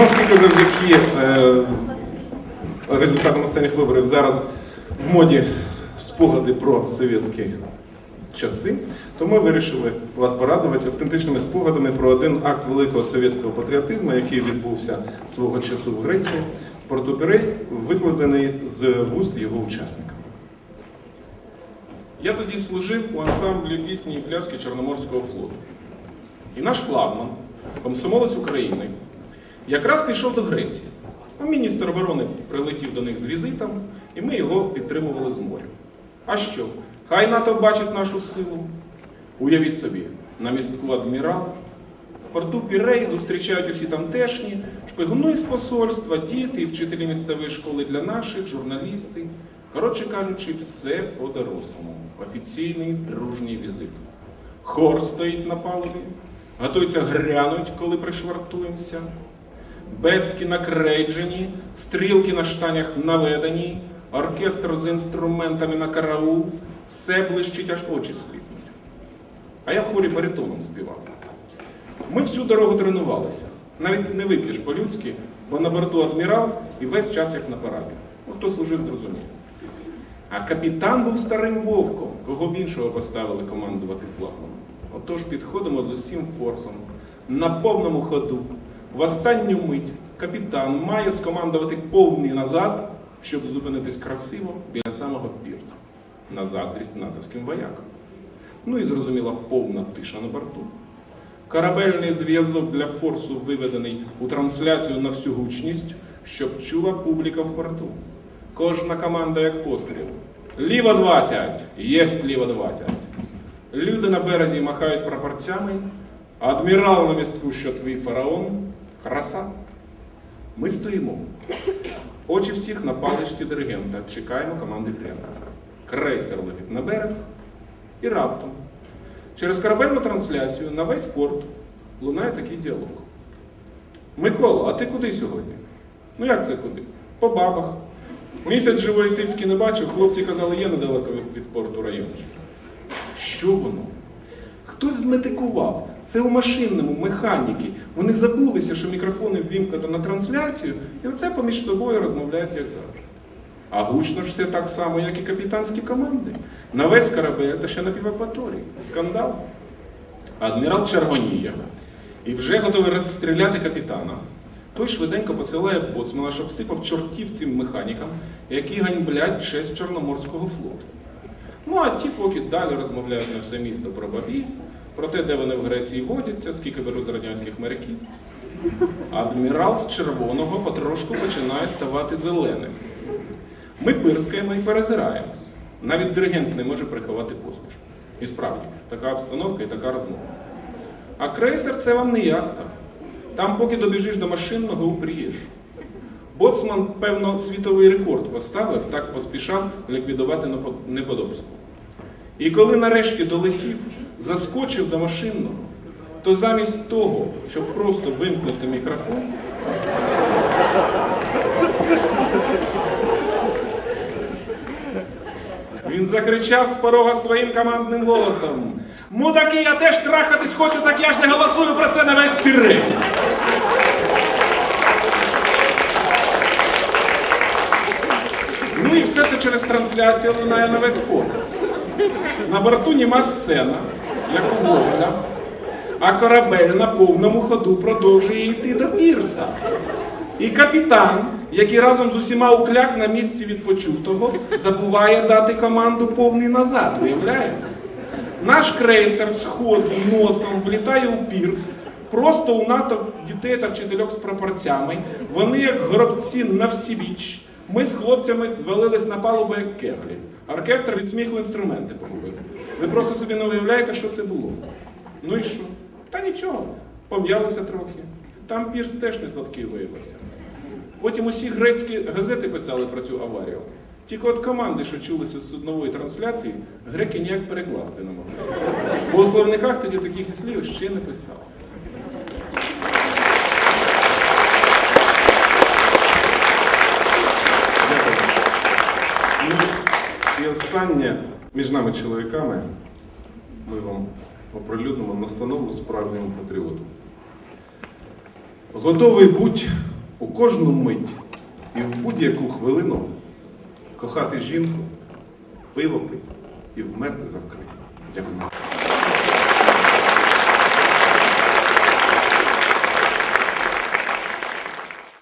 Оскільки завдяки е, результатам останніх виборів зараз в моді спогади про совєтські часи, то ми вирішили вас порадувати автентичними спогадами про один акт великого совєтського патріотизму, який відбувся свого часу в Греції, в порту Пірей, викладений з вуст його учасника. Я тоді служив у ансамблі пісні і пляски Чорноморського флоту. І наш флагман, комсомолець України, якраз пішов до Греції. А міністр оборони прилетів до них з візитом, і ми його підтримували з моря. А що? Хай НАТО бачить нашу силу. Уявіть собі, на містку адмірал, в порту Пірей зустрічають усі тамтешні, шпигуни з посольства, діти і вчителі місцевої школи для наших, журналісти. Коротше кажучи, все по-дорослому. Офіційний дружній візит. Хор стоїть на палубі, готується грянуть, коли пришвартуємося. Безки накрейджені, стрілки на штанях наведені, оркестр з інструментами на караул, все блищить, аж очі сліпнуть. А я в хорі баритоном співав. Ми всю дорогу тренувалися. Навіть не вип'єш по-людськи, бо на борту адмірал і весь час як на параді. Ну, хто служив, зрозумів. А капітан був старим вовком, кого б іншого поставили командувати флагманом. Отож підходимо з усім форсом, на повному ходу. В останню мить капітан має скомандувати повний назад, щоб зупинитись красиво біля самого пірса. На заздрість натовським воякам. Ну і зрозуміла повна тиша на борту. Корабельний зв'язок для форсу виведений у трансляцію на всю гучність, щоб чула публіка в порту. Кожна команда як постріл. Ліво 20! Єсть ліво 20. Люди на березі махають прапорцями, адмірал на містку, що твій фараон, краса. Ми стоїмо. Очі всіх на паличці диригента. Чекаємо команди тренера. Крейсер летить на берег і раптом. Через корабельну трансляцію на весь порт лунає такий діалог. Микола, а ти куди сьогодні? Ну як це куди? По бабах. Місяць живої цицьки не бачив, хлопці казали, є недалеко від порту райончик. Що воно? Хтось зметикував. Це у машинному, механіки. Вони забулися, що мікрофони ввімкнуто на трансляцію, і оце поміж собою розмовляють як завжди. А гучно ж все так само, як і капітанські команди. На весь корабель та ще на півакваторії. Скандал. Адмірал червоніє і вже готовий розстріляти капітана. Той швиденько посилає боцмана, щоб всипав чортів цим механікам, які ганьблять честь Чорноморського флоту. Ну а ті поки далі розмовляють на все місто про бабі, про те, де вони в Греції водяться, скільки беруть з радянських моряків. Адмірал з червоного потрошку починає ставати зеленим. Ми пирскаємо і перезираємось. Навіть диригент не може приховати посмішку. І справді, така обстановка і така розмова. А крейсер це вам не яхта. Там, поки добіжиш до машинного, упрієш. Боцман, певно, світовий рекорд поставив, так поспішав ліквідувати непо- неподобство. І коли нарешті долетів, заскочив до машинного, то замість того, щоб просто вимкнути мікрофон, він закричав з порога своїм командним голосом. Мудаки, я теж трахатись хочу, так я ж не голосую про це на весь пірей. Ну і все це через трансляцію лунає на весь поле. На борту німа сцена, як у Гоголя, а корабель на повному ходу продовжує йти до пірса. І капітан, який разом з усіма укляк на місці відпочутого, забуває дати команду повний назад, уявляєте? Наш крейсер з носом влітає у пірс, просто у НАТО дітей та вчительок з пропорцями. Вони, як гробці на всібіч. Ми з хлопцями звалились на палубу як кеглі. Оркестр від сміху інструменти погубив. Ви просто собі не уявляєте, що це було. Ну і що? Та нічого, пом'ялися трохи. Там пірс теж не сладкий виявився. Потім усі грецькі газети писали про цю аварію. Тільки от команди, що чулися з суднової трансляції, греки ніяк перекласти не могли. Бо у словниках тоді таких і слів ще не писали. І останнє між нами чоловіками ми вам оприлюднимо настанову справжньому патріоту. Готовий будь у кожну мить і в будь-яку хвилину кохати жінку, пиво пити і вмерти за Україну. Дякую.